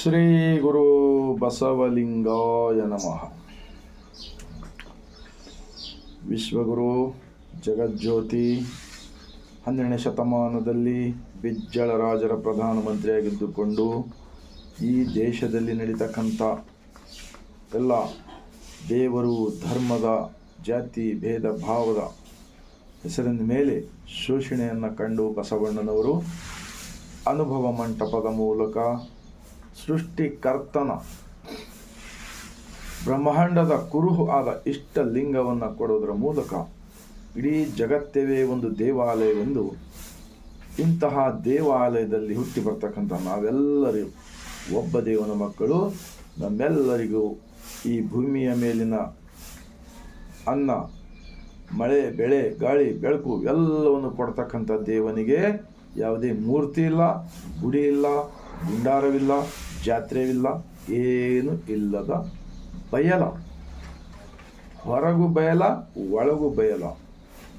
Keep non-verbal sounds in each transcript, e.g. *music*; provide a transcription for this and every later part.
ಶ್ರೀ ಗುರು ಬಸವಲಿಂಗಾಯ ನಮಃ. ವಿಶ್ವಗುರು ಜಗಜ್ಯೋತಿ, ಹನ್ನೆರಡನೇ ಶತಮಾನದಲ್ಲಿ ಬಿಜ್ಜಳ ರಾಜರ ಪ್ರಧಾನಮಂತ್ರಿಯಾಗಿದ್ದುಕೊಂಡು ಈ ದೇಶದಲ್ಲಿ ನಡೀತಕ್ಕಂಥ ಎಲ್ಲ ದೇವರು, ಧರ್ಮದ ಜಾತಿ, ಭೇದ, ಭಾವದ ಹೆಸರಿನ ಮೇಲೆ ಶೋಷಣೆಯನ್ನು ಕಂಡು ಬಸವಣ್ಣನವರು ಅನುಭವ ಮಂಟಪದ ಮೂಲಕ ಸೃಷ್ಟಿಕರ್ತನ ಬ್ರಹ್ಮಾಂಡದ ಕುರುಹು ಆದ ಇಷ್ಟ ಲಿಂಗವನ್ನು ಕೊಡೋದರ ಮೂಲಕ ಇಡೀ ಜಗತ್ತವೇ ಒಂದು ದೇವಾಲಯವೆಂದು ಇಂತಹ ದೇವಾಲಯದಲ್ಲಿ ಹುಟ್ಟಿ ಬರ್ತಕ್ಕಂಥ ನಾವೆಲ್ಲರೂ ಒಬ್ಬ ದೇವನ ಮಕ್ಕಳು. ನಮ್ಮೆಲ್ಲರಿಗೂ ಈ ಭೂಮಿಯ ಮೇಲಿನ ಅನ್ನ, ಮಳೆ, ಬೆಳೆ, ಗಾಳಿ, ಬೆಳಕು ಎಲ್ಲವನ್ನು ಕೊಡ್ತಕ್ಕಂಥ ದೇವನಿಗೆ ಯಾವುದೇ ಮೂರ್ತಿ ಇಲ್ಲ, ಗುಡಿ ಇಲ್ಲ, ಗುಂಡಾರವಿಲ್ಲ. ಜಾತ್ರೆವಿಲ್ಲ, ಏನು ಇಲ್ಲದ ಬಯಲ. ಹೊರಗು ಬಯಲ, ಒಳಗು ಬಯಲ.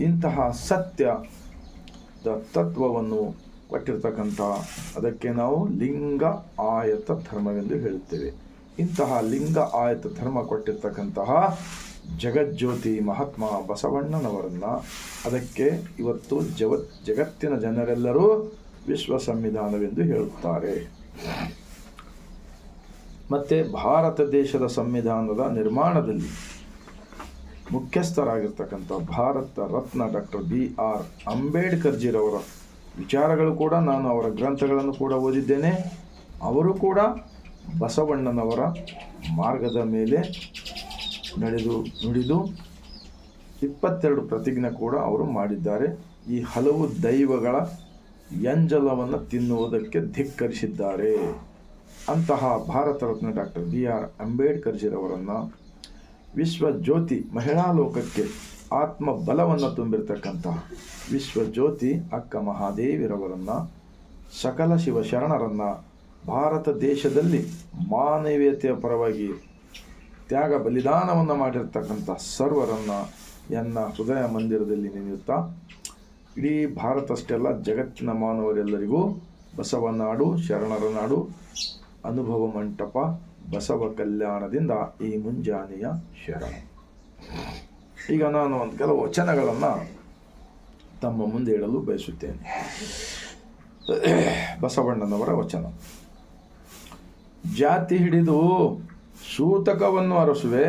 ಇಂತಹ ಸತ್ಯದ ತತ್ವವನ್ನು ಕೊಟ್ಟಿರ್ತಕ್ಕಂಥ, ಅದಕ್ಕೆ ನಾವು ಲಿಂಗ ಆಯತ ಧರ್ಮವೆಂದು ಹೇಳುತ್ತೇವೆ. ಇಂತಹ ಲಿಂಗ ಆಯತ ಧರ್ಮ ಕೊಟ್ಟಿರ್ತಕ್ಕಂತಹ ಜಗಜ್ಯೋತಿ ಮಹಾತ್ಮ ಬಸವಣ್ಣನವರನ್ನು, ಅದಕ್ಕೆ ಇವತ್ತು ಜವ, ಜಗತ್ತಿನ ಜನರೆಲ್ಲರೂ ವಿಶ್ವ ಸಂವಿಧಾನವೆಂದು ಹೇಳುತ್ತಾರೆ. ಮತ್ತೆ ಭಾರತ ದೇಶದ ಸಂವಿಧಾನದ ನಿರ್ಮಾಣದಲ್ಲಿ ಮುಖ್ಯಸ್ಥರಾಗಿರ್ತಕ್ಕಂಥ Bharat Ratna doctor B R ಅಂಬೇಡ್ಕರ್ಜಿರವರ ವಿಚಾರಗಳು ಕೂಡ ನಾನು ಅವರ ಗ್ರಂಥಗಳನ್ನು ಕೂಡ ಓದಿದ್ದೇನೆ. ಅವರು ಕೂಡ ಬಸವಣ್ಣನವರ ಮಾರ್ಗದ ಮೇಲೆ ನಡೆದು ನುಡಿದು ಇಪ್ಪತ್ತೆರಡು ಪ್ರತಿಜ್ಞೆ ಕೂಡ ಅವರು ಮಾಡಿದ್ದಾರೆ. ಈ ಹಲವು ದೈವಗಳ ಎಂಜಲವನ್ನು ತಿನ್ನುವುದಕ್ಕೆ ಧಿಕ್ಕರಿಸಿದ್ದಾರೆ. ಅಂತಹ Bharat Ratna doctor B R ಅಂಬೇಡ್ಕರ್ಜಿರವರನ್ನು ವಿಶ್ವ ಜ್ಯೋತಿ ಮಹಿಳಾ ಲೋಕಕ್ಕೆ ಆತ್ಮ ಬಲವನ್ನು ತುಂಬಿರ್ತಕ್ಕಂತಹ ವಿಶ್ವ ಜ್ಯೋತಿ ಅಕ್ಕ ಮಹಾದೇವಿರವರನ್ನು ಸಕಲ ಶಿವ ಶರಣರನ್ನು ಭಾರತ ದೇಶದಲ್ಲಿ ಮಾನವೀಯತೆಯ ಪರವಾಗಿ ತ್ಯಾಗ ಬಲಿದಾನವನ್ನು ಮಾಡಿರ್ತಕ್ಕಂಥ ಸರ್ವರನ್ನು ಎನ್ನ ಹೃದಯ ಮಂದಿರದಲ್ಲಿ ನೆನೆಯುತ್ತಾ ಇಡೀ ಭಾರತ ಅಷ್ಟೆಲ್ಲ ಜಗತ್ತಿನ ಮಾನವರೆಲ್ಲರಿಗೂ ಬಸವನಾಡು ಶರಣರ ನಾಡು ಅನುಭವ ಮಂಟಪ ಬಸವ ಕಲ್ಯಾಣದಿಂದ ಈ ಮುಂಜಾನೆಯ ಶರಣ. ಈಗ ನಾನು ಒಂದು ಕೆಲವು ವಚನಗಳನ್ನು ತಮ್ಮ ಮುಂದೆ ಹೇಳಲು ಬಯಸುತ್ತೇನೆ. ಬಸವಣ್ಣನವರ ವಚನ. ಜಾತಿ ಹಿಡಿದು ಸೂತಕವನ್ನು ಅರಸುವೆ,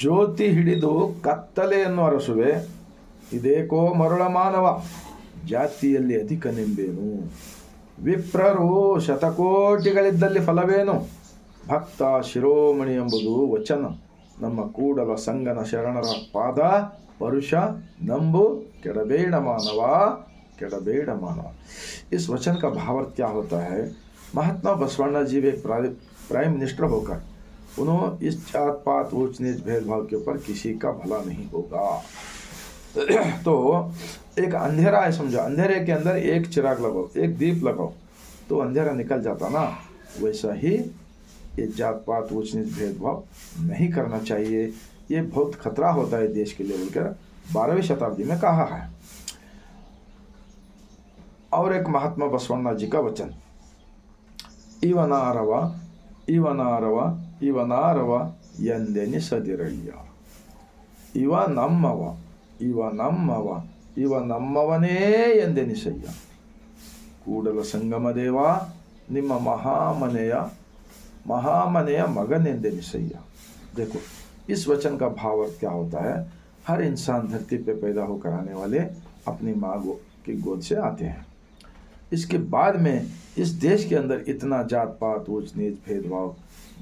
ಜ್ಯೋತಿ ಹಿಡಿದು ಕತ್ತಲೆಯನ್ನು ಅರಸುವೆ, ಇದೇಕೋ ಮರುಳ ಮಾನವ ಜಾತಿಯಲ್ಲಿ ಅಧಿಕ ನಿಂಬೇನು ವಿಪ್ರರು ಶತಕೋಟಿಗಳಿದ್ದಲ್ಲಿ ಫಲವೇನು ಭಕ್ತ ಶಿರೋಮಣಿ ಎಂಬುದು ವಚನ ನಮ್ಮ ಕೂಡಲ ಸಂಗನ ಶರಣರ ಪಾದ ಪರುಷ ನಂಬು ಕೆಡಬೇಡ ಮಾನವ ಕೆಡಬೇಡ मानव इस वचन का भावार्थ क्या होता है महात्मा बसवण्णा जी एक प्राइम मिनिस्टर होकर उन्होंने इस जात पात ऊंच नीच भेदभाव के ऊपर किसी का भला नहीं होगा तो एक अंधेरा है, समझो। अंधेरे के अंदर एक चिराग लगाओ, एक दीप लगाओ तो अंधेरा निकल जाता ना। वैसा ही ये जात पात ऊँच नीच भेदभाव नहीं करना चाहिए। ये बहुत खतरा होता है देश के लिए बोलकर बारहवीं शताब्दी में कहा है। और एक महात्मा बसवन्ना जी का वचन। इवनारवा इवनारवा इवनारवा यंदेनि सदिरय्या इवा नम्मवा। ಇವ ನಮ್ಮವ ಇವ ನಮ್ಮವನೇ ಎಂದೆನಿಸಯ್ಯ ಕೂಡಲ ಸಂಗಮ ದೇವ ನಿಮ್ಮ ಮಹಾಮನೆಯ महामनेय मगन इंदेनिसैया देखो इस वचन का भाव अर्थ क्या होता है हर इंसान धरती पे पैदा होकर आने वाले अपनी माँ गो की गोद से आते हैं इसके बाद में इस देश के अंदर इतना जात पात ऊंच नीच भेदभाव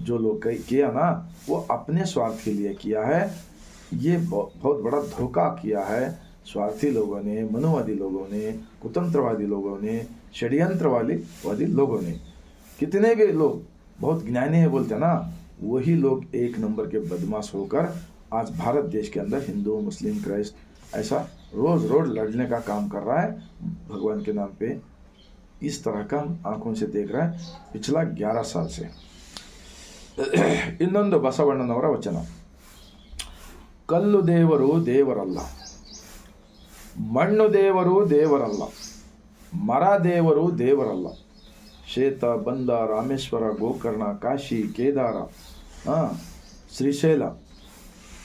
जो लोग कई- किया ना वो अपने स्वार्थ के लिए किया है ये बहु- बहुत बड़ा धोखा किया है स्वार्थी लोगों ने मनुवादी लोगों ने कुतंत्रवादी लोगों ने षड्यंत्रवादी वादी लोगों ने कितने भी लोग बहुत ज्ञानी है बोलते हैं ना वही लोग एक नंबर के बदमाश होकर आज भारत देश के अंदर हिंदू मुस्लिम क्राइस्ट ऐसा रोज रोज लड़ने का काम कर रहा है भगवान के नाम पे इस तरह का हम आंखों से देख रहा है पिछला ग्यारह साल से ಇನ್ನೊಂದು ಬಸವಣ್ಣನವರ ವಚನ ಕಲ್ಲು ದೇವರು ದೇವರಲ್ಲ. ಮಣ್ಣು ದೇವರು ದೇವರಲ್ಲ. ಮರ ದೇವರು ದೇವರಲ್ಲ. ಶ್ವೇತ ಬಂದ ರಾಮೇಶ್ವರ, ಗೋಕರ್ಣ, ಕಾಶಿ, ಕೇದಾರ ಶ್ರೀಶೈಲ.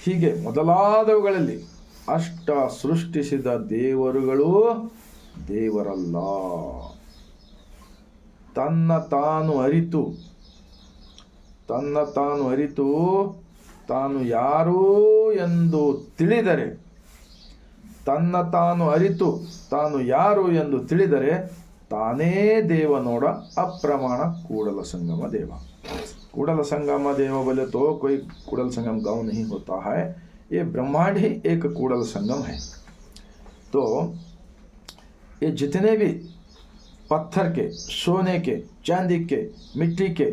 ಹೀಗೆ ಮೊದಲಾದವುಗಳಲ್ಲಿ ಅಷ್ಟ ಸೃಷ್ಟಿಸಿದ ದೇವರುಗಳು ದೇವರಲ್ಲ. ತನ್ನ ತಾನು ಅರಿತು, ತನ್ನ ತಾನು ಅರಿತು ತಾನು ಯಾರು ಎಂದು ತಿಳಿದರೆ ತನ್ನ ತಾನು ಅರಿತು ತಾನು ಯಾರು ಎಂದು ತಿಳಿದರೆ ತಾನೇ ದೇವ ನೋಡ ಅಪ್ರಮಾಣ ಕೂಡಲ संगम देव कूड़ल संगम देव बोले तो कोई कूड़ल संगम गांव नहीं होता है ये ब्रह्मांड ही एक कूड़ल संगम है तो ये जितने भी पत्थर के सोने के चांदी के मिट्टी के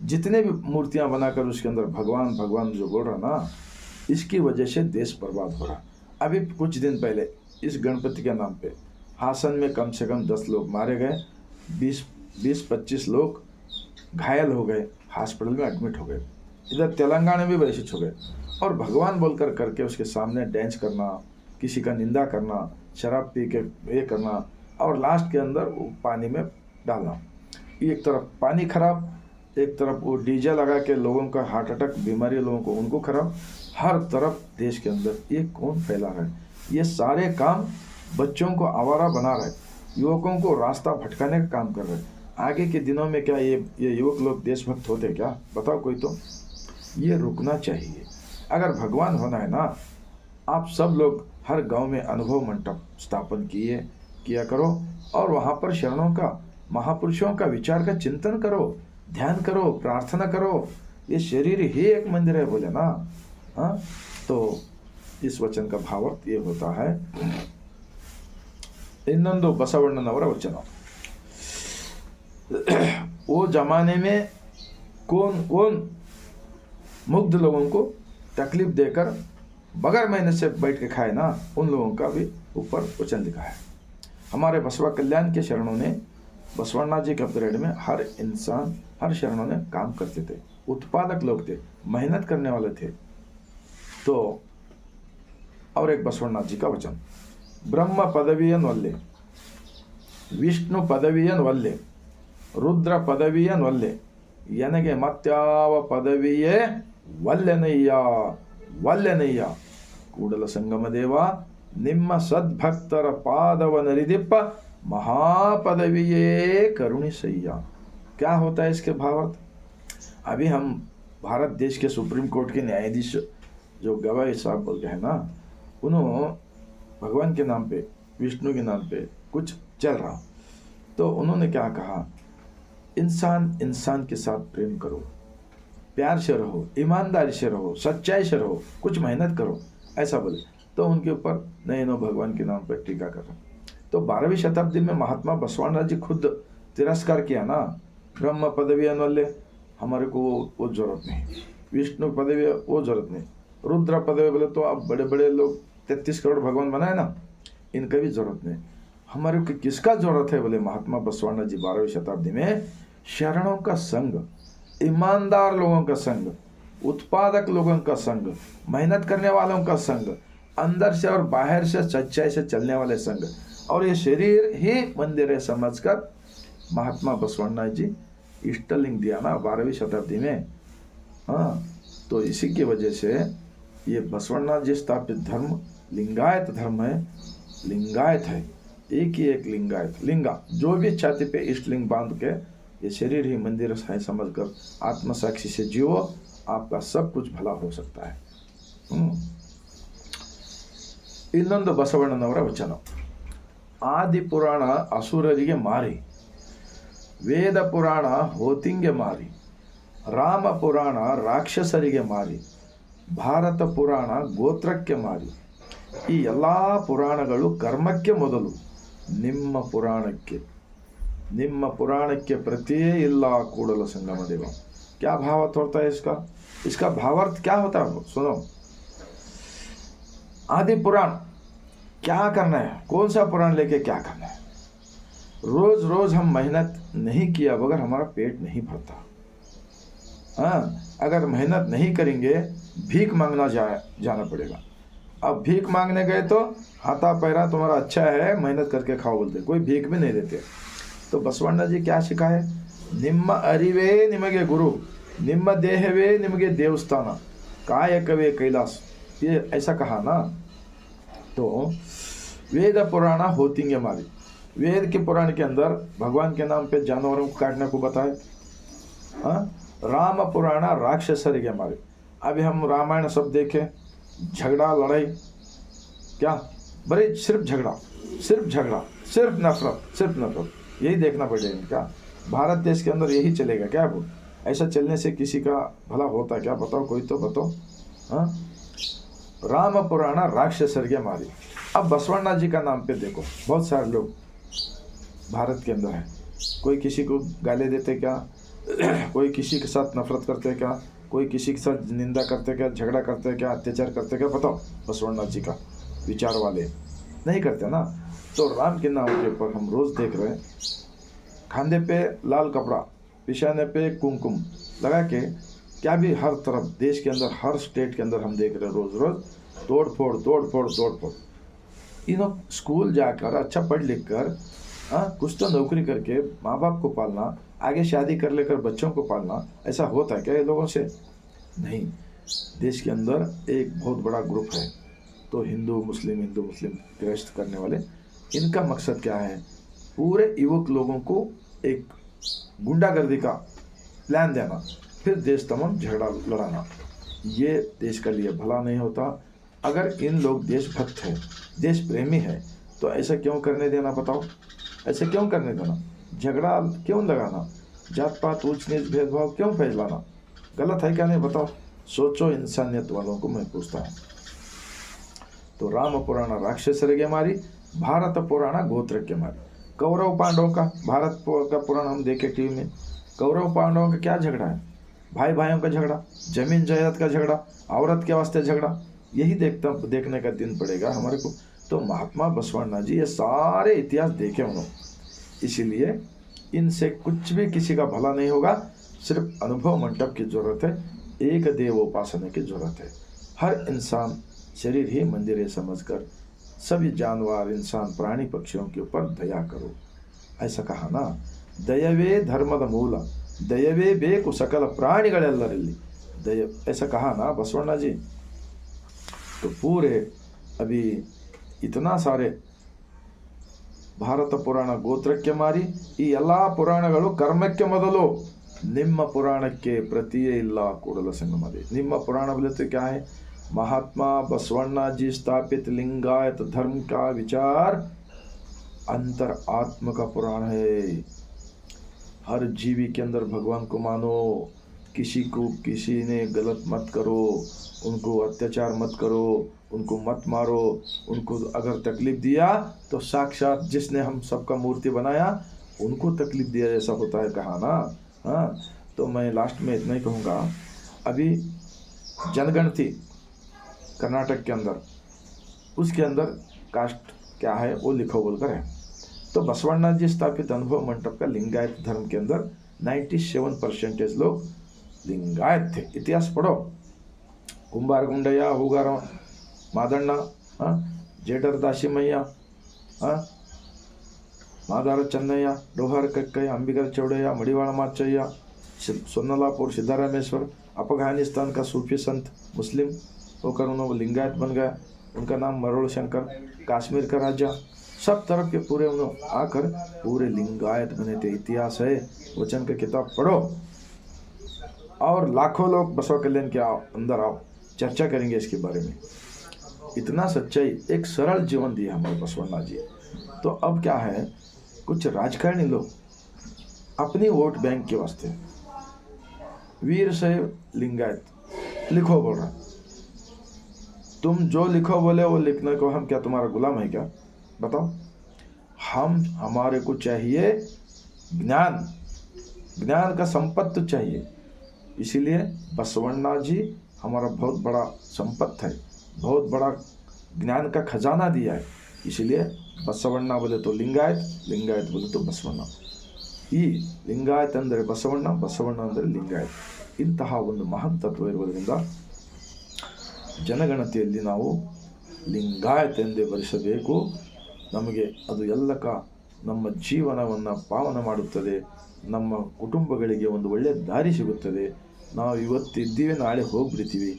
जितने भी मूर्तियाँ बनाकर उसके अंदर भगवान भगवान जो बोल रहा ना, इसकी वजह से देश बर्बाद हो रहा। अभी कुछ दिन पहले इस गणपति के नाम पे हासन में कम से कम दस लोग मारे गए, बीस बीस, पच्चीस लोग घायल हो गए, हॉस्पिटल में एडमिट हो गए। इधर तेलंगाना में भी ऐसे हो गए और भगवान बोलकर करके उसके सामने डांस करना, किसी का निंदा करना, शराब पी के ये करना, और लास्ट के अंदर वो पानी में डालना। एक तरफ़ पानी खराब एक तरफ़ वो डीजे लगा के लोगों का हार्ट अटैक, बीमारी लोगों को, उनको खराब, हर तरफ़ देश के अंदर ये कौन फैला रहा है। ये सारे काम बच्चों को आवारा बना रहे युवकों को रास्ता भटकाने का काम कर रहे आगे के दिनों में क्या ये ये युवक लोग देशभक्त होते क्या? बताओ कोई तो। ये रुकना चाहिए। अगर भगवान होना है ना, आप सब लोग हर गाँव में अनुभव मंडप स्थापन किए, किया करो और वहाँ पर शरणों का, महापुरुषों का विचार का चिंतन करो। ध्यान करो प्रार्थना करो ये शरीर ही एक मंदिर है बोले ना हाँ तो इस वचन का भावार्थ ये होता है ಇನ್ನೊಂದು ಬಸವಣ್ಣನವರ ವಚನ वो जमाने में कौन कौन मुग्ध लोगों को तकलीफ देकर बगैर मेहनत से बैठ के खाए ना उन लोगों का भी ऊपर वचन लिखा है हमारे बसवा कल्याण के शरणों ने बसवण्णा जी के पीरियड में हर इंसान हर शरणों ने काम करते थे उत्पादक लोग थे मेहनत करने वाले थे तो और एक बसवण्णा जी का वचन ಬ್ರಹ್ಮ ಪದವಿಯನ್ನು ಒಲ್ಲೆ ವಿಷ್ಣು ಪದವಿಯನ್ನು ಒಲ್ಲೆ ರುದ್ರ ಪದವಿಯನ್ನು ಒಲ್ಲೆ ಎನಗೆ ಮತ್ಯಾವ ಪದವಿಯೇ ವಲ್ಲೆನಯ್ಯ ವಲ್ಲೆನಯ್ಯ ಕೂಡಲ ಸಂಗಮ ದೇವ ನಿಮ್ಮ ಸದ್ಭಕ್ತರ ಪಾದವನರಿದಿಪ್ಪ महापदविये करुणिसैया क्या होता है इसके भावार्थ? अभी हम भारत देश के सुप्रीम कोर्ट के न्यायाधीश जो गवाही साहब बोल के है ना उन्होंने भगवान के नाम पे, विष्णु के नाम पे कुछ चल रहा। तो उन्होंने क्या कहा? इंसान इंसान के साथ प्रेम करो, प्यार से रहो, ईमानदारी से रहो, सच्चाई से रहो, कुछ मेहनत करो, ऐसा बोले। तो उनके ऊपर नए नो भगवान के नाम पर टीका कर रहे तो बारहवीं शताब्दी में महात्मा बसवाना जी खुद तिरस्कार किया ना ब्रह्म पदवी वाले हमारे को वो वो ज़रूरत नहीं। विष्णु पदवी वो ज़रूरत नहीं। रुद्र पदवी बोले तो अब बड़े बड़े लोग, तैतीस करोड़ भगवान बनाए ना, इनका भी ज़रूरत नहीं। हमारे को किसका ज़रूरत है बोले, महात्मा बसवाना जी बारहवीं शताब्दी में? शरणों का संग, ईमानदार लोगों का संग, उत्पादक लोगों का संग, मेहनत करने वालों का संग, अंदर से और बाहर से, सच्चाई से चलने वाले संग। और ये शरीर ही मंदिर है समझकर महात्मा बसवण्णा जी इष्टलिंग दिया ना बारहवीं शताब्दी में हाँ तो इसी की वजह से ये बसवण्णा जी स्थापित धर्म लिंगायत धर्म है लिंगायत है एक ही एक लिंगायत लिंगा जो भी छाती पे इष्ट लिंग बांध के ये शरीर ही मंदिर है समझकर आत्मसाक्षी से जियो आपका सब कुछ भला हो सकता है हम्म। ಇನ್ನೊಂದು ಬಸವಣ್ಣನವರ ವಚನ ಆದಿ ಪುರಾಣ ಅಸುರರಿಗೆ ಮಾರಿ ವೇದ ಪುರಾಣ ಹೋತಿಂಗೆ ಮಾರಿ ರಾಮ ಪುರಾಣ ರಾಕ್ಷಸರಿಗೆ ಮಾರಿ ಭಾರತ ಪುರಾಣ ಗೋತ್ರಕ್ಕೆ ಮಾರಿ ಈ ಎಲ್ಲ ಪುರಾಣಗಳು ಕರ್ಮಕ್ಕೆ ಮೊದಲು ನಿಮ್ಮ ಪುರಾಣಕ್ಕೆ ನಿಮ್ಮ ಪುರಾಣಕ್ಕೆ ಪ್ರತಿಯೇ ಇಲ್ಲ ಕೂಡಲ ಸಂಗಮ देव क्या भावार्थ होता है इसका इसका भावार्थ क्या होता है सुनो आदि पुराण क्या करना है कौन सा पुराण लेके क्या करना है रोज रोज हम मेहनत नहीं किया बगैर हमारा पेट नहीं भरता। हाँ अगर मेहनत नहीं करेंगे, भीख मांगना जा, जाना पड़ेगा। अब भीख मांगने गए तो हाथा पैरा तुम्हारा अच्छा है, मेहनत करके खाओ बोलते। कोई भीख भी नहीं देते। तो बसवंडा जी क्या सिखाए निम्म अरिवे निमगे गुरु, निम्म देहवे निमगे देवस्थान काय कवे कैलास। ये ऐसा कहा ना? तो वेद पुराणा होती मारी वेद के पुराण के अंदर भगवान के नाम पे जानवरों को काटने को बताए। हाँ? राम पुराण राक्षसर के हमारे अभी हम रामायण सब देखें। झगड़ा, लड़ाई। क्या? बड़े सिर्फ़ झगड़ा सिर्फ़ झगड़ा, सिर्फ़ नफरत सिर्फ़ नफरत। यही देखना पड़ेगा क्या भारत देश के अंदर यही चलेगा, क्या वो? ऐसा चलने से किसी का भला होता है क्या? बताओ, कोई तो बताओ। हाँ? राम पुराण राक्षसर के मारी। अब बसवण्णा जी का नाम पे देखो। बहुत सारे लोग भारत के अंदर है। कोई किसी को गाली देते क्या? *clears throat* कोई किसी के साथ नफरत करते क्या? कोई किसी के साथ निंदा करते क्या? झगड़ा करते क्या? अत्याचार करते क्या? बताओ। बसवण्णा जी का विचार वाले नहीं करते ना? तो राम के नाम के ऊपर हम रोज देख रहे हैं। खांदे पे लाल कपड़ा, पिशाने पे कुमकुम, लगा के क्या भी हर तरफ़, देश के अंदर, हर स्टेट के अंदर हम देख रहे हैं रोज रोज। तोड़ फोड़ तोड़ फोड़ तोड़ फोड़ इन स्कूल जाकर अच्छा पढ़ लिख कर हाँ कुछ तो नौकरी करके माँ बाप को पालना, आगे शादी कर लेकर बच्चों को पालना, ऐसा होता है क्या ये लोगों से? नहीं। देश के अंदर एक बहुत बड़ा ग्रुप है तो हिंदू, मुस्लिम हिंदू, मुस्लिम ग्रस्त करने वाले, इनका मकसद क्या है? पूरे युवक लोगों को एक गुंडागर्दी का प्लान देना, फिर देश तमाम झगड़ा लड़ाना। ये देश के लिए भला नहीं होता। अगर इन लोग देशभक्त हैं देश प्रेमी है तो ऐसा क्यों करने देना बताओ? ऐसे क्यों करने देना? झगड़ा क्यों लगाना? जात पात ऊंच नीच भेदभाव क्यों फैलाना? गलत है क्या नहीं बताओ। सोचो, इंसानियत वालों को मैं पूछता हूँ। तो राम पुराण राक्षसರಿಗೆ मारी, भारत पुराण गोत्र के मारी। कौरव पांडवों का, भारत का पुराण हम देखे टीवी में। कौरव पांडवों का क्या झगड़ा है? भाई भाइयों का झगड़ा ज़मीन जायदाद का झगड़ा, औरत के वास्ते झगड़ा, यही देखता देखने का दिन पड़ेगा हमारे को। तो महात्मा बसवण्णा जी, ये सारे इतिहास देखे उन्होंने इसीलिए इनसे कुछ भी किसी का भला नहीं होगा, सिर्फ़ अनुभव मंडप की ज़रूरत है, एक देव उपासना की ज़रूरत है। हर इंसान शरीर ही मंदिर है समझकर, सभी जानवर, इंसान, प्राणी पक्षियों के ऊपर दया करो। ऐसा कहा ना, दयावे धर्म का मूल, दयावे बेकु सकल प्राणी ಪ್ರಾಣಿಗಳೆಲ್ಲರಲ್ಲಿ दया, ऐसा कहा ना बसवण्णा जी। तो पूरे अभी इतना सारे ಭಾರತ ಪುರಾಣ ಗೋತ್ರಕ್ಕೆ ಮಾರಿ ಈ ಎಲ್ಲ ಪುರಾಣಗಳು ಕರ್ಮಕ್ಕೆ ಮೊದಲು ನಿಮ್ಮ ಪುರಾಣಕ್ಕೆ ಪ್ರತಿಯೇ ಇಲ್ಲ ಕೂಡಲ ಸಂಗಮದೆ ನಿಮ್ಮ ಪುರಾಣ बोले तो क्या है महात्मा बसवण्णा जी स्थापित लिंगायत धर्म का विचार अंतर आत्म का पुराण है हर जीवी के अंदर भगवान को मानो किसी को किसी ने गलत मत करो उनको अत्याचार मत करो उनको मत मारो, उनको अगर तकलीफ़ दिया तो साक्षात जिसने हम सबका मूर्ति बनाया, उनको तकलीफ़ दिया जैसा होता है कहा ना? हाँ? तो मैं लास्ट में इतना ही कहूँगा। अभी जनगण थी कर्नाटक के अंदर। उसके अंदर कास्ट क्या है, वो लिखो बोलकर है। तो बसवण्णा जी स्थापित अनुभव मंडप का लिंगायत धर्म के अंदर 97 परसेंटेज लोग लिंगायत थे। इतिहास पढ़ो। कुंभार गुंडया होगा ಮಾದಣ್ಣ ಜೇಟರ್ ದಾಶಿಮಯ್ಯ माधार ಚೆನ್ನಯ್ಯ डोहार ಕಕ್ಕಯ್ಯ अंबिकर ಚೌಡಯ್ಯ ಮಡಿವಾಳ ಮಾಚಯ್ಯ सोनलापुर सिद्धारामेश्वर अफ़गानिस्तान का सूफी संत मुस्लिम होकर उन्होंने लिंगायत बन गया उनका नाम मरोड़ शंकर काश्मीर का राजा सब तरफ़ के पूरे उन्होंने आकर पूरे लिंगायत बने थे इतिहास है वचन की किताब पढ़ो और लाखों लोग बसों कल्याण के, के आओ अंदर आओ चर्चा करेंगे इसके बारे में इतना सच्चाई, एक सरल जीवन दिया हमारे बसवन्ना जी। तो अब क्या है, कुछ राजकारणी लोग अपनी वोट बैंक के वास्ते वीर से लिंगायत, लिखो बोल रहा तुम जो लिखो बोले, वो लिखने को हम क्या तुम्हारा गुलाम है क्या? बताओ। हम, हमारे को चाहिए ज्ञान। ज्ञान का संपत्ति चाहिए। इसीलिए बसवण्णा जी, हमारा बहुत बड़ा संपत्ति है। बहुत बड़ा ज्ञान का खजाना दिया है इसीलिए ಬಸವಣ್ಣ बोले तो लिंगायत लिंगायत बोले तो ಬಸವಣ್ಣ ಈ ಲಿಂಗಾಯತ್ ಅಂದರೆ ಬಸವಣ್ಣ ಬಸವಣ್ಣ ಅಂದರೆ ಲಿಂಗಾಯತ್ ಇಂತಹ ಒಂದು ಮಹತ್ ತತ್ವ ಇರುವುದರಿಂದ ಜನಗಣತಿಯಲ್ಲಿ ನಾವು ಲಿಂಗಾಯತ್ ಎಂದೇ ಬರೆಸಬೇಕು ನಮಗೆ ಅದು ಎಲ್ಲಕ ನಮ್ಮ ಜೀವನವನ್ನು ಪಾವನ ಮಾಡುತ್ತದೆ ನಮ್ಮ ಕುಟುಂಬಗಳಿಗೆ ಒಂದು ಒಳ್ಳೆಯ ದಾರಿ ಸಿಗುತ್ತದೆ ನಾವು ಇವತ್ತಿದ್ದೀವಿ ನಾಳೆ ಹೋಗ್ಬಿಡ್ತೀವಿ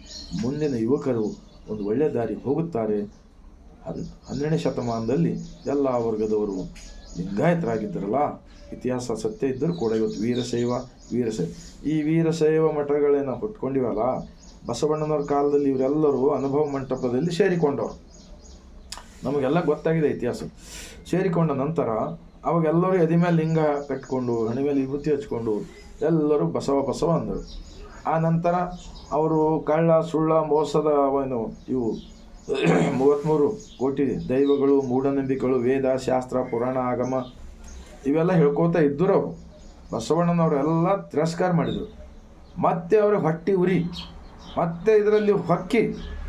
ಮುಂದಿನ ಯುವಕರು ಒಂದು ಒಳ್ಳೆಯ ದಾರಿ ಹೋಗುತ್ತಾರೆ. ಹನ್, ಹನ್ನೆರಡನೇ ಶತಮಾನದಲ್ಲಿ ಎಲ್ಲ ವರ್ಗದವರು ಲಿಂಗಾಯತರಾಗಿದ್ದರಲ್ಲ, ಇತಿಹಾಸ ಸತ್ಯ ಇದ್ದರೂ ಕೂಡ ಇವತ್ತು ವೀರಶೈವ ವೀರಶೈವ ಈ ವೀರಶೈವ ಮಠಗಳೇನು ಹುಟ್ಕೊಂಡಿವಲ್ಲ ಬಸವಣ್ಣನವ್ರ ಕಾಲದಲ್ಲಿ ಇವರೆಲ್ಲರೂ ಅನುಭವ ಮಂಟಪದಲ್ಲಿ ಸೇರಿಕೊಂಡವರು. ನಮಗೆಲ್ಲ ಗೊತ್ತಾಗಿದೆ ಇತಿಹಾಸ. ಸೇರಿಕೊಂಡ ನಂತರ ಅವಾಗೆಲ್ಲರೂ ಎದೆ ಮೇಲೆ ಲಿಂಗ ಕಟ್ಕೊಂಡು ಹಣೆ ಮೇಲೆ ವಿಭೂತಿ ಹಚ್ಕೊಂಡು ಎಲ್ಲರೂ ಬಸವ ಬಸವ ಅಂದರು. ಆ ನಂತರ ಅವರು ಕಳ್ಳ, ಸುಳ್ಳ, ಮೋಸದ ಏನು ಇವು *clears throat* ಮೂವತ್ತ್ಮೂರು ಕೋಟಿ ದೈವಗಳು, ಮೂಢನಂಬಿಕೆಗಳು, ವೇದ, ಶಾಸ್ತ್ರ, ಪುರಾಣ, ಆಗಮ ಇವೆಲ್ಲ ಹೇಳ್ಕೋತಾ ಇದ್ದರು ಅವರು. ಬಸವಣ್ಣನವರೆಲ್ಲ ತಿರಸ್ಕಾರ ಮಾಡಿದರು. ಮತ್ತೆ ಅವರು ಹೊಟ್ಟಿ ಉರಿ. ಮತ್ತೆ ಇದರಲ್ಲಿ ಹೊಕ್ಕಿ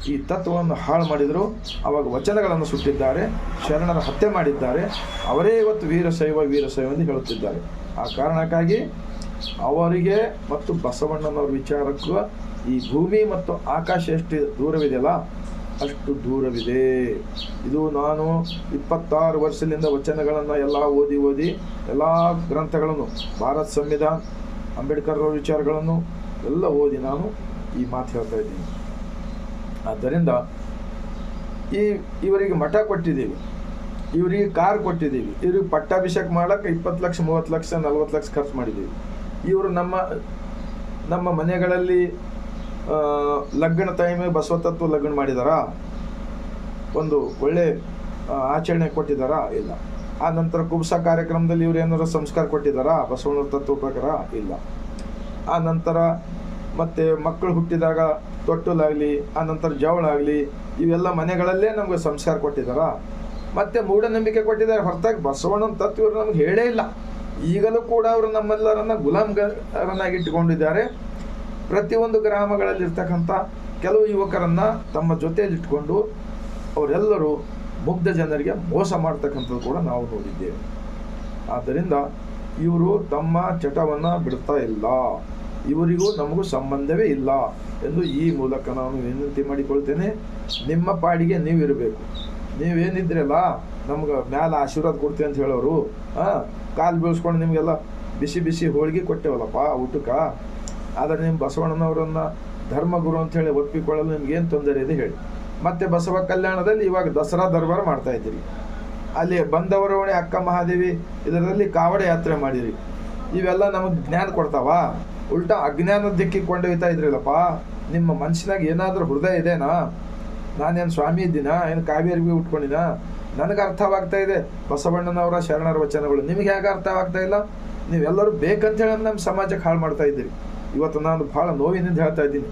ಈ ತತ್ವವನ್ನು ಹಾಳು ಮಾಡಿದರು. ಅವಾಗ ವಚನಗಳನ್ನು ಸುಟ್ಟಿದ್ದಾರೆ. ಶರಣರ ಹತ್ಯೆ ಮಾಡಿದ್ದಾರೆ. ಅವರೇ ಇವತ್ತು ವೀರಶೈವ ವೀರಶೈವ ಎಂದು ಹೇಳುತ್ತಿದ್ದಾರೆ. ಆ ಕಾರಣಕ್ಕಾಗಿ ಅವರಿಗೆ ಮತ್ತು ಬಸವಣ್ಣನವ್ರ ವಿಚಾರಕ್ಕೂ ಈ ಭೂಮಿ ಮತ್ತು ಆಕಾಶ ಎಷ್ಟು ದೂರವಿದೆಯಲ್ಲ, ಅಷ್ಟು ದೂರವಿದೆ. ಇದು ನಾನು ಇಪ್ಪತ್ತಾರು ವರ್ಷದಿಂದ ವಚನಗಳನ್ನು ಎಲ್ಲ ಓದಿ ಓದಿ ಎಲ್ಲ ಗ್ರಂಥಗಳನ್ನು, ಭಾರತ ಸಂವಿಧಾನ, ಅಂಬೇಡ್ಕರ್ ಅವರ ವಿಚಾರಗಳನ್ನು ಎಲ್ಲ ಓದಿ ನಾನು ಈ ಮಾತು ಹೇಳ್ತಾ ಇದ್ದೀನಿ. ಆದ್ದರಿಂದ ಈ ಇವರಿಗೆ ಮಠ ಕೊಟ್ಟಿದ್ದೀವಿ, ಇವರಿಗೆ ಕಾರ್ ಕೊಟ್ಟಿದ್ದೀವಿ, ಇವರಿಗೆ ಪಟ್ಟಾಭಿಷೇಕ ಮಾಡಕ್ಕೆ ಇಪ್ಪತ್ತು ಲಕ್ಷ, ಮೂವತ್ತು ಲಕ್ಷ, ನಲ್ವತ್ತು ಲಕ್ಷ ಖರ್ಚು ಮಾಡಿದ್ದೀವಿ. ಇವರು ನಮ್ಮ ನಮ್ಮ ಮನೆಗಳಲ್ಲಿ ಲಗ್ನ ಲಗ್ನ ಬಸವ ತತ್ವ ಲಗ್ನ ಮಾಡಿದಾರಾ? ಒಂದು ಒಳ್ಳೆ ಆಚರಣೆ ಕೊಟ್ಟಿದ್ದಾರಾ ಇಲ್ಲ. ಆ ನಂತರ ಕುಬ್ಸ ಕಾರ್ಯಕ್ರಮದಲ್ಲಿ ಇವ್ರು ಏನಾದ್ರು ಸಂಸ್ಕಾರ ಕೊಟ್ಟಿದ್ದಾರಾ ಬಸವಣ್ಣ ತತ್ವ ಪ್ರಕಾರ? ಇಲ್ಲ. ಆ ನಂತರ ಮತ್ತೆ ಮಕ್ಕಳು ಹುಟ್ಟಿದಾಗ ತೊಟ್ಟಲಾಗಲಿ, ಆ ನಂತರ ಜವಳ ಆಗಲಿ ಇವೆಲ್ಲ ಮನೆಗಳಲ್ಲೇ ನಮ್ಗೆ ಸಂಸ್ಕಾರ ಕೊಟ್ಟಿದ್ದಾರಾ ಮತ್ತೆ ಮೂಢನಂಬಿಕೆ ಕೊಟ್ಟಿದ್ದಾರೆ. ಹೊರತಾಗಿ ಬಸವಣ್ಣನ ತತ್ವ ಇವರು ನಮ್ಗೆ ಹೇಳೇ ಇಲ್ಲ. ಈಗಲೂ ಕೂಡ ಅವರು ನಮ್ಮೆಲ್ಲರನ್ನ ಗುಲಾಮ್ಗಾರನ್ನಾಗಿ ಇಟ್ಟುಕೊಂಡಿದ್ದಾರೆ ಪ್ರತಿಯೊಂದು ಗ್ರಾಮಗಳಲ್ಲಿರ್ತಕ್ಕಂಥ ಕೆಲವು ಯುವಕರನ್ನ ತಮ್ಮ ಜೊತೆಯಲ್ಲಿಟ್ಕೊಂಡು ಅವರೆಲ್ಲರೂ ಮುಗ್ಧ ಜನರಿಗೆ ಮೋಸ ಮಾಡ್ತಕ್ಕಂಥದ್ದು ಕೂಡ ನಾವು ನೋಡಿದ್ದೇವೆ. ಆದ್ದರಿಂದ ಇವರು ತಮ್ಮ ಚಟವನ್ನು ಬಿಡ್ತಾ ಇಲ್ಲ. ಇವರಿಗೂ ನಮಗೂ ಸಂಬಂಧವೇ ಇಲ್ಲ ಎಂದು ಈ ಮೂಲಕ ನಾನು ವಿನಂತಿ ಮಾಡಿಕೊಳ್ತೇನೆ. ನಿಮ್ಮ ಪಾಡಿಗೆ ನೀವು ಇರಬೇಕು ನೀವೇನಿದ್ರಲ್ಲ ನಮ್ಗೆ ಮ್ಯಾಲ ಆಶೀರ್ವಾದ ಕೊಡ್ತೀವಿ ಅಂತ ಹೇಳೋರು ಹಾಂ ಕಾಲು ಬೀಳ್ಸ್ಕೊಂಡು ನಿಮಗೆಲ್ಲ ಬಿಸಿ ಬಿಸಿ ಹೋಳಿಗೆ ಕೊಟ್ಟೇವಲ್ಲಪ್ಪ ಊಟಕ್ಕೆ. ಆದರೆ ನಿಮ್ಮ ಬಸವಣ್ಣನವರನ್ನ ಧರ್ಮಗುರು ಅಂತ ಹೇಳಿ ಒಪ್ಪಿಕೊಳ್ಳಲು ನಿಮ್ಗೇನು ತೊಂದರೆ ಇದೆ ಹೇಳಿ. ಮತ್ತೆ ಬಸವ ಕಲ್ಯಾಣದಲ್ಲಿ ಇವಾಗ ದಸರಾ ದರ್ಬಾರ್ ಮಾಡ್ತಾ ಇದ್ದೀರಿ. ಅಲ್ಲಿ ಬಂದವರವಣೆ ಅಕ್ಕ ಮಹಾದೇವಿ ಇದರಲ್ಲಿ ಕಾವಡೆ ಯಾತ್ರೆ ಮಾಡಿರಿ. ಇವೆಲ್ಲ ನಮಗೆ ಜ್ಞಾನ ಕೊಡ್ತಾವ. ಉಲ್ಟಾ ಅಜ್ಞಾನದ ದಿಕ್ಕಿ ಕೊಂಡೊಯ್ತಾ ಇದ್ರಲ್ಲಪ್ಪ. ನಿಮ್ಮ ಮನಸ್ಸಿನಾಗ ಏನಾದರೂ ಹೃದಯ ಇದೆನಾ? ನಾನೇನು ಸ್ವಾಮಿ ಇದ್ದೀನಾ ಏನು ಕಾವೇರಿ ಬಿ ಉಟ್ಕೊಂಡಿನ? ನನಗೆ ಅರ್ಥವಾಗ್ತಾ ಇದೆ. ಬಸವಣ್ಣನವರ ಶರಣರ ವಚನಗಳು. ನಿಮಗೆ ಹೇಗೆ ಅರ್ಥವಾಗ್ತಾ ಇಲ್ಲ? ನೀವೆಲ್ಲರೂ ಬೇಕಂತೇಳಿ ನಮ್ಮ ಸಮಾಜಕ್ಕೆ ಹಾಳು ಮಾಡ್ತಾ ಇದ್ದೀರಿ. ಇವತ್ತು ನಾನು ಭಾಳ ನೋವಿನಿಂದ ಹೇಳ್ತಾ ಇದ್ದೀನಿ.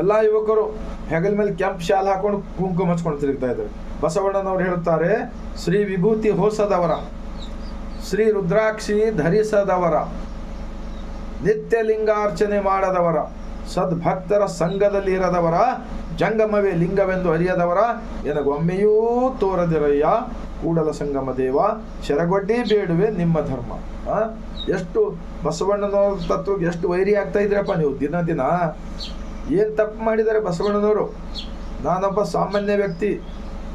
ಎಲ್ಲ ಯುವಕರು ಹೆಗಲ ಮೇಲೆ ಕೆಂಪು ಶಾಲ್ ಹಾಕೊಂಡು ಕುಂಕುಮ ಹಚ್ಕೊಂಡು ತಿರುಗ್ತಾ ಇದ್ದಾರೆ. ಬಸವಣ್ಣನವರು ಹೇಳುತ್ತಾರೆ, ಶ್ರೀ ವಿಭೂತಿ ಹೋಸದವರ, ಶ್ರೀ ರುದ್ರಾಕ್ಷಿ ಧರಿಸದವರ ನಿತ್ಯ ಲಿಂಗಾರ್ಚನೆ ಮಾಡದವರ ಸದ್ಭಕ್ತರ ಸಂಘದಲ್ಲಿ ಇರದವರ, ಜಂಗಮವೇ ಲಿಂಗವೆಂದು ಅರಿಯದವರ, ಎನಗೊಮ್ಮೆಯೂ ತೋರದಿರಯ್ಯ. ಕೂಡಲ ಸಂಗಮ ದೇವ, ಶರಗೊಡ್ಡಿ ಬೇಡುವೆ ನಿಮ್ಮ ಧರ್ಮ? ಎಷ್ಟು ಬಸವಣ್ಣನವ್ರ ತತ್ವಕ್ಕೆ ಎಷ್ಟು ವೈರಿ ಆಗ್ತಾ ಇದ್ರಪ್ಪ ನೀವು ದಿನ ದಿನ. ಏನು ತಪ್ಪು ಮಾಡಿದ್ದಾರೆ ಬಸವಣ್ಣನವರು? ನಾನೊಬ್ಬ ಸಾಮಾನ್ಯ ವ್ಯಕ್ತಿ.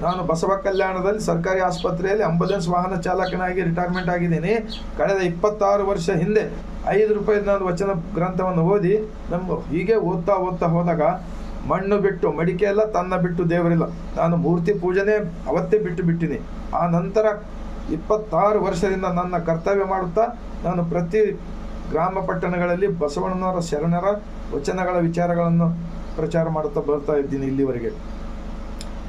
ನಾನು ಬಸವ ಕಲ್ಯಾಣದಲ್ಲಿ ಸರ್ಕಾರಿ ಆಸ್ಪತ್ರೆಯಲ್ಲಿ ಆಂಬುಲೆನ್ಸ್ ವಾಹನ ಚಾಲಕನಾಗಿ ರಿಟೈರ್ಮೆಂಟ್ ಆಗಿದ್ದೀನಿ. ಕಳೆದ ಇಪ್ಪತ್ತಾರು ವರ್ಷ ಹಿಂದೆ ಐದು ರೂಪಾಯಿ ನಾನು ವಚನ ಗ್ರಂಥವನ್ನು ಓದಿ ನಮ್ಮ ಹೀಗೆ ಓದ್ತಾ ಓದ್ತಾ ಹೋದಾಗ ಮಣ್ಣು ಬಿಟ್ಟು ಮಡಿಕೆ ಎಲ್ಲ ತನ್ನ ಬಿಟ್ಟು ದೇವರಿಲ್ಲ. ನಾನು ಮೂರ್ತಿ ಪೂಜೆನೇ ಅವತ್ತೇ ಬಿಟ್ಟು ಬಿಟ್ಟಿನಿ. ಆ ನಂತರ ಇಪ್ಪತ್ತಾರು ವರ್ಷದಿಂದ ನನ್ನ ಕರ್ತವ್ಯ ಮಾಡುತ್ತಾ ನಾನು ಪ್ರತಿ ಗ್ರಾಮ ಪಟ್ಟಣಗಳಲ್ಲಿ ಬಸವಣ್ಣನವರ ಶರಣರ ವಚನಗಳ ವಿಚಾರಗಳನ್ನು ಪ್ರಚಾರ ಮಾಡುತ್ತಾ ಬರ್ತಾ ಇದ್ದೀನಿ ಇಲ್ಲಿವರೆಗೆ.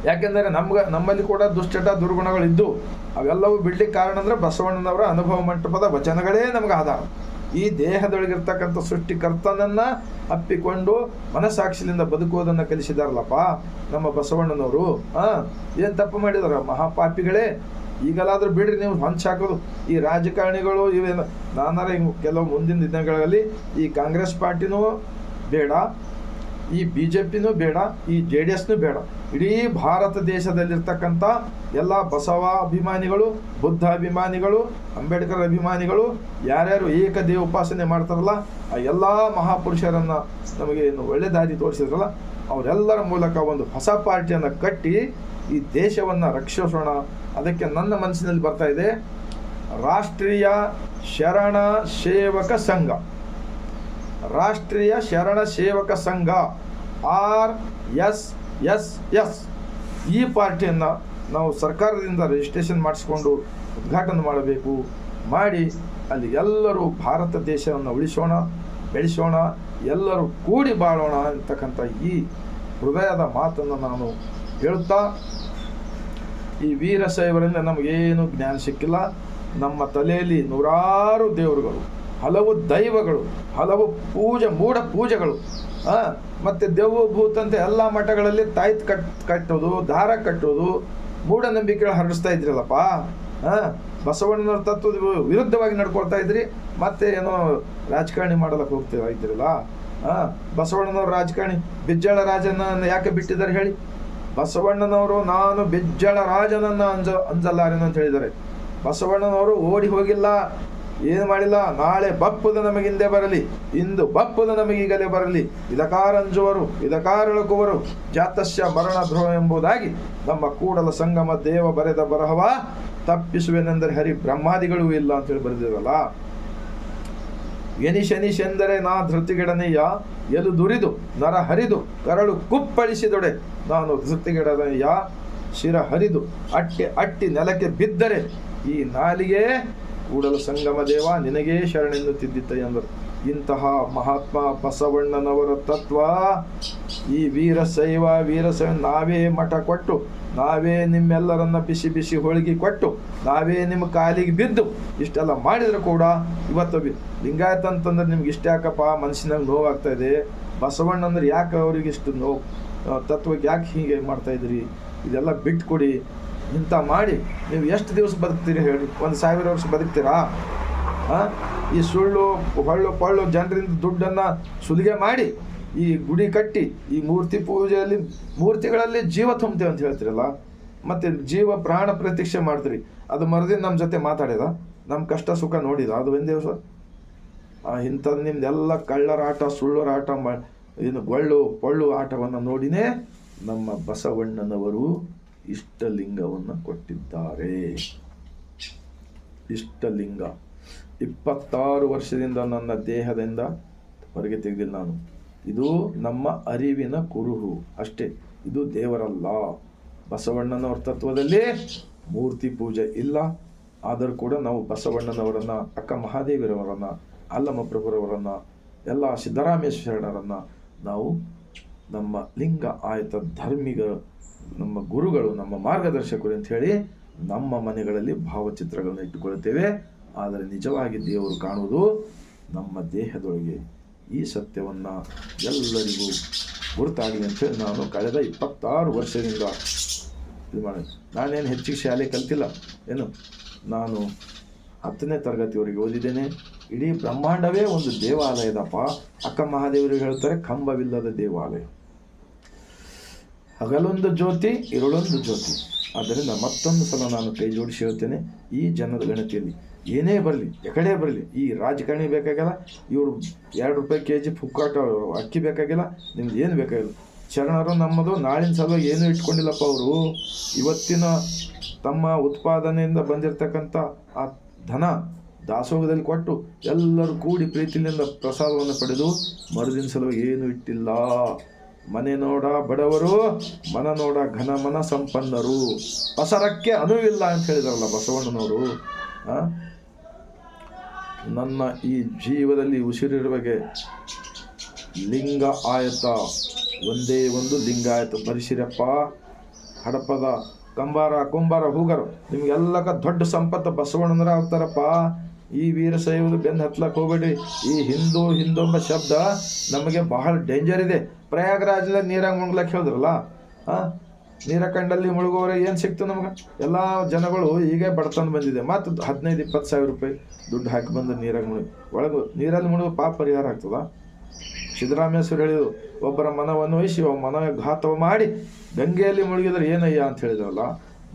ಯಾಕೆಂದರೆ ನಮ್ಗೆ ನಮ್ಮಲ್ಲಿ ಕೂಡ ದುಶ್ಚಟ ದುರ್ಗುಣಗಳಿದ್ದು, ಅವೆಲ್ಲವೂ ಬಿಡ್ಲಿಕ್ಕೆ ಕಾರಣ ಅಂದರೆ ಬಸವಣ್ಣನವರ ಅನುಭವ ಮಂಟಪದ ವಚನಗಳೇ ನಮ್ಗೆ ಆಧಾರ. ಈ ದೇಹದೊಳಗಿರ್ತಕ್ಕಂಥ ಸೃಷ್ಟಿಕರ್ತನನ್ನು ಅಪ್ಪಿಕೊಂಡು ಮನಸ್ಸಾಕ್ಷಿಲಿಂದ ಬದುಕುವುದನ್ನು ಕಲಿಸಿದಾರಲ್ಲಪ್ಪ, ನಮ್ಮ ಬಸವಣ್ಣನವರು. ಹಾಂ ಏನು ತಪ್ಪು ಮಾಡಿದಾರ? ಮಹಾಪಾಪಿಗಳೇ, ಈಗಲಾದರೂ ಬಿಡ್ರಿ ನೀವು ಹಂಚ್ ಹಾಕೋದು. ಈ ರಾಜಕಾರಣಿಗಳು ಇವೇನು ನಾನಾರ ಕೆಲವು ಮುಂದಿನ ದಿನಗಳಲ್ಲಿ ಈ ಕಾಂಗ್ರೆಸ್ ಪಾರ್ಟಿನೂ ಬೇಡ ಈ ಬಿ ಜೆ ಪಿನೂ ಬೇಡ, ಈ ಜೆ ಡಿ ಎಸ್ನೂ ಬೇಡ. ಇಡೀ ಭಾರತ ದೇಶದಲ್ಲಿರ್ತಕ್ಕಂಥ ಎಲ್ಲ ಬಸವ ಅಭಿಮಾನಿಗಳು, ಬುದ್ಧ ಅಭಿಮಾನಿಗಳು, ಅಂಬೇಡ್ಕರ್ ಅಭಿಮಾನಿಗಳು, ಯಾರ್ಯಾರು ಏಕದೇವ ಉಪಾಸನೆ ಮಾಡ್ತಾರಲ್ಲ, ಆ ಎಲ್ಲ ಮಹಾಪುರುಷರನ್ನು ನಮಗೆ ಏನು ಒಳ್ಳೆ ದಾರಿ ತೋರಿಸಿದ್ರಲ್ಲ, ಅವರೆಲ್ಲರ ಮೂಲಕ ಒಂದು ಹೊಸ ಪಾರ್ಟಿಯನ್ನು ಕಟ್ಟಿ ಈ ದೇಶವನ್ನು ರಕ್ಷಿಸೋಣ. ಅದಕ್ಕೆ ನನ್ನ ಮನಸ್ಸಿನಲ್ಲಿ ಬರ್ತಾ ಇದೆ, ರಾಷ್ಟ್ರೀಯ ಶರಣ ಸೇವಕ ಸಂಘ. ರಾಷ್ಟ್ರೀಯ ಶರಣ ಸೇವಕ ಸಂಘ, ಆರ್ ಎಸ್ ಎಸ್ ಎಸ್. ಈ ಪಾರ್ಟಿಯನ್ನು ನಾವು ಸರ್ಕಾರದಿಂದ ರಿಜಿಸ್ಟ್ರೇಷನ್ ಮಾಡಿಸ್ಕೊಂಡು ಉದ್ಘಾಟನೆ ಮಾಡಬೇಕು. ಮಾಡಿ ಅಲ್ಲಿ ಎಲ್ಲರೂ ಭಾರತ ದೇಶವನ್ನು ಉಳಿಸೋಣ, ಬೆಳೆಸೋಣ, ಎಲ್ಲರೂ ಕೂಡಿ ಬಾಳೋಣ ಅಂತಕ್ಕಂಥ ಈ ಹೃದಯದ ಮಾತನ್ನು ನಾನು ಹೇಳುತ್ತಾ ಈ ವೀರಶೈವರಿಂದ ನಮಗೇನು ಜ್ಞಾನ ಸಿಕ್ಕಿಲ್ಲ. ನಮ್ಮ ತಲೆಯಲ್ಲಿ ನೂರಾರು ದೇವರುಗಳು. ಹಲವು ದೈವಗಳು ಹಲವು ಪೂಜೆ ಮೂಢ ಪೂಜೆಗಳು ಮತ್ತೆ ದೆವ್ವ ಭೂತಂತೆ ಎಲ್ಲ ಮಠಗಳಲ್ಲಿ ತಾಯ್ತು ಕಟ್ ಕಟ್ಟೋದು ದಾರ ಕಟ್ಟೋದು ಮೂಢನಂಬಿಕೆಗಳು ಹರಡಿಸ್ತಾ ಇದ್ರಲ್ಲಪ್ಪ ಆ, ಬಸವಣ್ಣನವ್ರ ತತ್ವದ ವಿರುದ್ಧವಾಗಿ ನಡ್ಕೊಳ್ತಾ ಇದ್ರಿ ಮತ್ತೆ ಏನೋ ರಾಜಕಾರಣಿ ಮಾಡಲಕ್ಕೆ ಹೋಗ್ತೀವ ಇದ್ರಲ್ಲ ಆ, ಬಸವಣ್ಣನವ್ರ ರಾಜಕಾರಣಿ ಬಿಜ್ಜಳ ರಾಜನ ಯಾಕೆ ಬಿಟ್ಟಿದ್ದಾರೆ ಹೇಳಿ? ಬಸವಣ್ಣನವರು ನಾನು ಬಿಜ್ಜಳ ರಾಜನನ್ನ ಅಂಜ ಅಂಜಲ್ಲಾರೆ ಅಂತ ಹೇಳಿದ್ದಾರೆ. ಬಸವಣ್ಣನವರು ಓಡಿ ಹೋಗಿಲ್ಲ ಏನು ಮಾಡಿಲ್ಲ? ನಾಳೆ ಬಪ್ಪುದ ನಮಗಿಂದೆ ಬರಲಿ. ಇಂದು ಬಪ್ಪುದ ನಮಗೀಗಲೇ ಬರಲಿ. ಇದಕಾರಂಜುವರು ಇದಕಾರಳುಕುವರು ಜಾತಸ್ಯ ಮರಣ ಧ್ರುವ ಎಂಬುದಾಗಿ ನಮ್ಮ ಕೂಡಲ ಸಂಗಮ ದೇವ ಬರೆದ ಬರಹವ ತಪ್ಪಿಸುವೆನೆಂದರೆ ಹರಿ ಬ್ರಹ್ಮಾದಿಗಳೂ ಇಲ್ಲ ಅಂತೇಳಿ ಬರೆದಿರಲ್ಲ ಎನಿಶೆನಿಶೆಂದರೆ ನಾ ಧೃತಿಗೆಡನೆಯ ಎದು ದುರಿದು, ನರ ಹರಿದು, ಕರಳು ಕುಪ್ಪಳಿಸಿದೊಡೆ, ನಾನು ಧೃತಿಗೆಡನೆಯ ಶಿರ ಹರಿದು, ಅಟ್ಟಿ ಅಟ್ಟಿ ನೆಲಕ್ಕೆ ಬಿದ್ದರೆ ಈ ನಾಲಿಗೆ ಕೂಡಲ ಸಂಗಮ ದೇವ, ನಿನಗೇ ಶರಣೆನ್ನುತ್ತಿದ್ದಿತ್ತ ಎಂದರು. ಇಂತಹ ಮಹಾತ್ಮ ಬಸವಣ್ಣನವರ ತತ್ವ, ಈ ವೀರಶೈವ ವೀರಶೈವ ನಾವೇ ಮಠ ಕೊಟ್ಟು, ನಾವೇ ನಿಮ್ಮೆಲ್ಲರನ್ನ ಬಿಸಿ ಬಿಸಿ ಹೋಳಿಗೆ ಕೊಟ್ಟು, ನಾವೇ ನಿಮ್ಮ ಕಾಲಿಗೆ ಬಿದ್ದು, ಇಷ್ಟೆಲ್ಲ ಮಾಡಿದ್ರು ಕೂಡ ಇವತ್ತು ಲಿಂಗಾಯತ ಅಂತಂದ್ರೆ ನಿಮ್ಗೆ ಇಷ್ಟ ಯಾಕಪ್ಪ? ಮನಸ್ಸಿನಾಗ ನೋವಾಗ್ತಾ ಇದೆ. ಬಸವಣ್ಣ ಅಂದ್ರೆ ಯಾಕೆ ಅವ್ರಿಗೆ ಇಷ್ಟು ನೋವು? ತತ್ವಕ್ಕೆ ಯಾಕೆ ಹೀಗೆ ಮಾಡ್ತಾ ಇದ್ರಿ ಇದೆಲ್ಲ ಬಿಟ್ಕೊಡಿ. ಇಂಥ ಮಾಡಿ ನೀವು ಎಷ್ಟು ದಿವಸ ಬದುಕ್ತೀರಿ ಹೇಳಿ? ಒಂದು ಸಾವಿರ ವರ್ಷ ಬದುಕ್ತೀರಾ? ಈ ಸುಳ್ಳು, ಹೊಳ್ಳು, ಪಳ್ಳು ಜನರಿಂದ ದುಡ್ಡನ್ನು ಸುಲಿಗೆ ಮಾಡಿ ಈ ಗುಡಿ ಕಟ್ಟಿ ಈ ಮೂರ್ತಿ ಪೂಜೆಯಲ್ಲಿ, ಮೂರ್ತಿಗಳಲ್ಲಿ ಜೀವ ತುಂಬ್ತೇವೆ ಅಂತ ಹೇಳ್ತೀರಲ್ಲ? ಮತ್ತು ಜೀವ ಪ್ರಾಣ ಪ್ರತೀಕ್ಷೆ ಮಾಡ್ತೀರಿ. ಅದು ಮರದಿಂದ ನಮ್ಮ ಜೊತೆ ಮಾತಾಡಿದ. ನಮ್ಮ ಕಷ್ಟ ಸುಖ ನೋಡಿದ. ಅದು ಒಂದೇ ದಿವಸ. ಇಂಥದ್ದು ನಿಮ್ದೆಲ್ಲ ಕಳ್ಳರ ಆಟ ಸುಳ್ಳರ ಆಟ ಮಾ ಇದು ಗೊಳ್ಳು, ಪೊಳ್ಳು ಆಟವನ್ನು ನೋಡಿನೇ ನಮ್ಮ ಬಸವಣ್ಣನವರು ಇಷ್ಟಲಿಂಗವನ್ನು ಕೊಟ್ಟಿದ್ದಾರೆ. ಇಷ್ಟಲಿಂಗ. ಇಪ್ಪತ್ತಾರು ವರ್ಷದಿಂದ ನನ್ನ ದೇಹದಿಂದ, ಹೊರಗೆ ತೆಗೆದಿಲ್ಲ ನಾನು. ಇದು ನಮ್ಮ ಅರಿವಿನ ಕುರುಹು. ಅಷ್ಟೇ, ಇದು ದೇವರಲ್ಲ. ಬಸವಣ್ಣನವರ ತತ್ವದಲ್ಲಿ ಮೂರ್ತಿ ಪೂಜೆ ಇಲ್ಲ. ಆದರೂ ಕೂಡ ನಾವು ಬಸವಣ್ಣನವರನ್ನ, ಅಕ್ಕ ಮಹಾದೇವಿರವರನ್ನು, ಅಲ್ಲಮ್ಮ ಪ್ರಭುರವರನ್ನ, ಎಲ್ಲ ಸಿದ್ದರಾಮೇಶ್ವರರನ್ನ ನಾವು ನಮ್ಮ ಲಿಂಗ ಆಯತ ಧರ್ಮಿಗ ನಮ್ಮ ಗುರುಗಳು, ನಮ್ಮ ಮಾರ್ಗದರ್ಶಕರು ಅಂತ ಹೇಳಿ ನಮ್ಮ ಮನೆಗಳಲ್ಲಿ ಭಾವಚಿತ್ರಗಳನ್ನು ಇಟ್ಟುಕೊಳ್ಳುತ್ತೇವೆ. ಆದರೆ ನಿಜವಾಗಿ ದೇವರು ಕಾಣುವುದು ನಮ್ಮ ದೇಹದೊಳಗೆ ಈ ಸತ್ಯವನ್ನು ಎಲ್ಲರಿಗೂ ಗುರುತಾಗಲಿ ಅಂತೇಳಿ ನಾನು ಕಳೆದ ಇಪ್ಪತ್ತಾರು ವರ್ಷದಿಂದ ಇದು ಮಾಡಿ. ನಾನೇನು ಹೆಚ್ಚಿಗೆ ಶಾಲೆ ಕಲ್ತಿಲ್ಲ. ಏನು? ನಾನು ಹತ್ತನೇ ತರಗತಿವರೆಗೆ ಓದಿದ್ದೇನೆ. ಇಡೀ ಬ್ರಹ್ಮಾಂಡವೇ ಒಂದು ದೇವಾಲಯದಪ್ಪ. ಅಕ್ಕ ಮಹಾದೇವರು ಹೇಳ್ತಾರೆ, ಕಂಬವಿಲ್ಲದ ದೇವಾಲಯ. ಹಗಲೊಂದು ಜ್ಯೋತಿ ಇರುಳೊಂದು ಜ್ಯೋತಿ. ಆದ್ದರಿಂದ ಮತ್ತೊಂದು ಸಲ ನಾನು ಕೈ ಜೋಡಿಸಿ ಹೇಳ್ತೇನೆ ಈ ಜನರ ಗಣತಿಯಲ್ಲಿ. ಏನೇ ಬರಲಿ, ಎಕಡೆ ಬರಲಿ, ಈ ರಾಜಕಾರಣಿ ಬೇಕಾಗಿಲ್ಲ, ಇವರು ಎರಡು ರೂಪಾಯಿ ಕೆ ಜಿ ಫುಕ್ಕಾಟ ಅಕ್ಕಿ ಬೇಕಾಗಿಲ್ಲ, ನಿಮ್ದು ಏನು ಬೇಕಾಗಿಲ್ಲ. ಶರಣರು ನಮ್ಮದು, ನಾಳಿನ ಸಲುವಾಗಿ ಏನೂ ಇಟ್ಕೊಂಡಿಲ್ಲಪ್ಪ ಅವರು. ಇವತ್ತಿನ ತಮ್ಮ ಉತ್ಪಾದನೆಯಿಂದ ಬಂದಿರತಕ್ಕಂಥ ಆ ಧನ ದಾಸೋಹದಲ್ಲಿ ಕೊಟ್ಟು ಎಲ್ಲರೂ ಕೂಡಿ ಪ್ರೀತಿಯಿಂದ ಪ್ರಸಾದವನ್ನು ಪಡೆದು ಮರುದಿನ ಸಲುವಾಗಿ ಏನು ಇಟ್ಟಿಲ್ಲ. ಮನೆ ನೋಡ ಬಡವರು, ಮನ ನೋಡ ಘನ ಮನ ಸಂಪನ್ನರು. ಪಸರಕ್ಕೆ ಅನುವಿಲ್ಲ ಅಂತ ಹೇಳಿದಾರಲ್ಲ ಬಸವಣ್ಣನವರು? ನನ್ನ ಈ ಜೀವದಲ್ಲಿ ಉಸಿರಿರುವಗೆ ಲಿಂಗ ಆಯತ, ಒಂದೇ ಒಂದು ಲಿಂಗ ಆಯತ. ಬರಿಸಿರಪ್ಪ ಹಡಪದ ಕಂಬಾರ, ಕುಂಬಾರ, ಹೂಗರು. ನಿಮ್ಗೆಲ್ಲಕ ದೊಡ್ಡ ಸಂಪತ್ತು ಬಸವಣ್ಣನರ ಆಗ್ತಾರಪ್ಪ ಈ ವೀರಶೈವರು ಬೆನ್ನು ಹತ್ಲಕ್ಕೆ ಹೋಗ್ಬೇಡಿ. ಈ ಹಿಂದೂ ಹಿಂದೂ ಎಂಬ ಶಬ್ದ ನಮಗೆ ಬಹಳ ಡೇಂಜರ್ ಇದೆ. ಪ್ರಯಾಗರಾಜಲ್ಲಿ ನೀರಾಗ ಮುಳುಗ್ಲಕ್ಕೆ ಹೇಳಿದ್ರಲ್ಲ ಹಾಂ ನೀರ ಕಂಡಲ್ಲಿ ಮುಳುಗೋರೆ ಏನು ಸಿಕ್ತು ನಮ್ಗೆ? ಎಲ್ಲ ಜನಗಳು ಈಗ ಬಡತನ ಬಂದಿದೆ. ಮತ್ತು ಹದಿನೈದು ಇಪ್ಪತ್ತು ಸಾವಿರ ರೂಪಾಯಿ ದುಡ್ಡು ಹಾಕಿ ಬಂದು ನೀರಾಗ ಮುಳುಗಿ ಒಳಗೆ ನೀರಲ್ಲಿ ಮುಳುಗೋ ಪಾಪ ಪರಿಹಾರ ಆಗ್ತದ? ಸಿದ್ದರಾಮೇಶ್ವರ ಹೇಳಿದ್ರು, ಒಬ್ಬರ ಮನವನ್ನು ವಹಿಸಿ, ಒಬ್ಬ ಮನ ಘಾತವ ಮಾಡಿ ಗಂಗೆಯಲ್ಲಿ ಮುಳುಗಿದ್ರೆ ಏನಯ್ಯ ಅಂತ ಹೇಳಿದ್ರಲ್ಲ,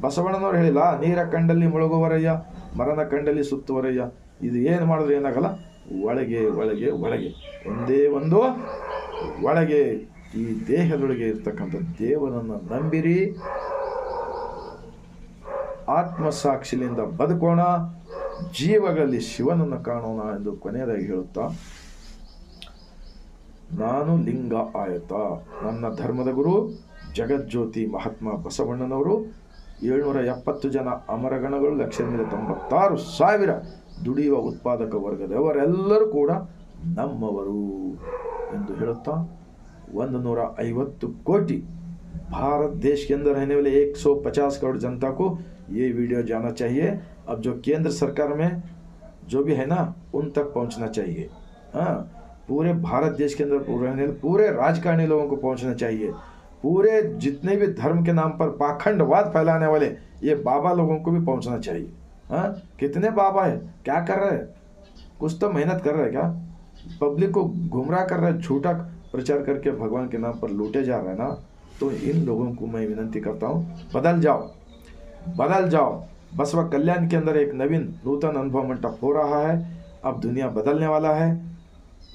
ಬಸವಣ್ಣನವ್ರು ಹೇಳಿಲ್ಲ, ನೀರ ಕಂಡಲ್ಲಿ ಮುಳುಗುವರಯ್ಯ, ಮರನ ಕಂಡಲ್ಲಿ ಸುತ್ತುವರಯ್ಯ, ಇದು ಏನು ಮಾಡಿದ್ರೆ ಏನಾಗಲ್ಲ? ಒಳಗೆ ಒಳಗೆ ಒಳಗೆ, ಒಂದೇ ಒಂದು ಒಳಗೆ ಈ ದೇಹದೊಳಗೆ ಇರ್ತಕ್ಕಂಥ ದೇವನನ್ನು ನಂಬಿರಿ. ಆತ್ಮಸಾಕ್ಷಿಲಿಂದ ಬದುಕೋಣ. ಜೀವಗಳಲ್ಲಿ ಶಿವನನ್ನು ಕಾಣೋಣ ಎಂದು ಕೊನೆಯದಾಗಿ ಹೇಳುತ್ತಾ, ನಾನು ಲಿಂಗ ಆಯತ. ನನ್ನ ಧರ್ಮದ ಗುರು ಜಗಜ್ಯೋತಿ ಮಹಾತ್ಮ ಬಸವಣ್ಣನವರು. ಏಳ್ನೂರ ಎಪ್ಪತ್ತು ಜನ ಅಮರಗಣಗಳು ಲಕ್ಷ ತೊಂಬತ್ತಾರು ಸಾವಿರ ದುಡಿಯುವ ಉತ್ಪಾದಕ ವರ್ಗದವರೆಲ್ಲರೂ ಕೂಡ ನಮ್ಮವರು. ಎಂದು ಹೇಳುತ್ತಾ ಒಂದು ನೂರ ಐವತ್ತು ಕೋಟಿ भारत देश के अंदर रहने वाले 150 करोड़ जनता को ये वीडियो जाना चाहिए अब जो केंद्र सरकार में जो भी है ना उन तक पहुंचना चाहिए हाँ पूरे भारत देश के अंदर पूरे रहने पूरे राजकारणी लोगों को पहुंचना चाहिए पूरे जितने भी धर्म के नाम पर पाखंडवाद फैलाने वाले ये बाबा लोगों को भी पहुंचना चाहिए हाँ कितने बाबा है क्या कर रहे हैं कुछ तो मेहनत कर रहे हैं क्या पब्लिक को गुमराह कर रहे हैं, झूठा प्रचार करके भगवान के नाम पर लूटे जा रहे हैं ना तो इन लोगों को मैं विनंती करता हूँ, बदल जाओ बदल जाओ। बसवा कल्याण के अंदर एक नवीन नूतन अनुभव मंडप हो रहा है, अब दुनिया बदलने वाला है,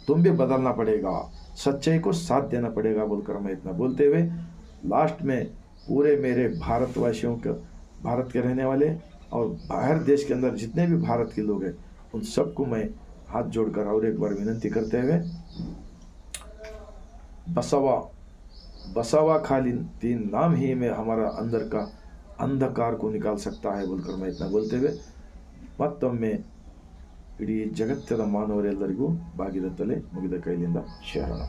तुम भी बदलना पड़ेगा, सच्चाई को साथ देना पड़ेगा बोलकर मैं इतना बोलते हुए, लास्ट में पूरे मेरे भारतवासियों के, भारत के रहने वाले और बाहर देश के अंदर जितने भी भारत के लोग हैं, उन सबको मैं हाथ जोड़कर और एक बार विनंती करते हुए बसवा बसावा खाली तीन नाम ही में हमारा अंदर का अंधकार को निकाल सकता है बोलकर मैं इतना बोलते हुए ಮತ್ತೊಮ್ಮೆ ಇಡೀ ಜಗತ್ತದ ಮಾನವರೆಲ್ಲರಿಗೂ ಬಾಗಿದ ತಲೆ ಮುಗಿದ ಕೈಲಿಂದ ಶರಣ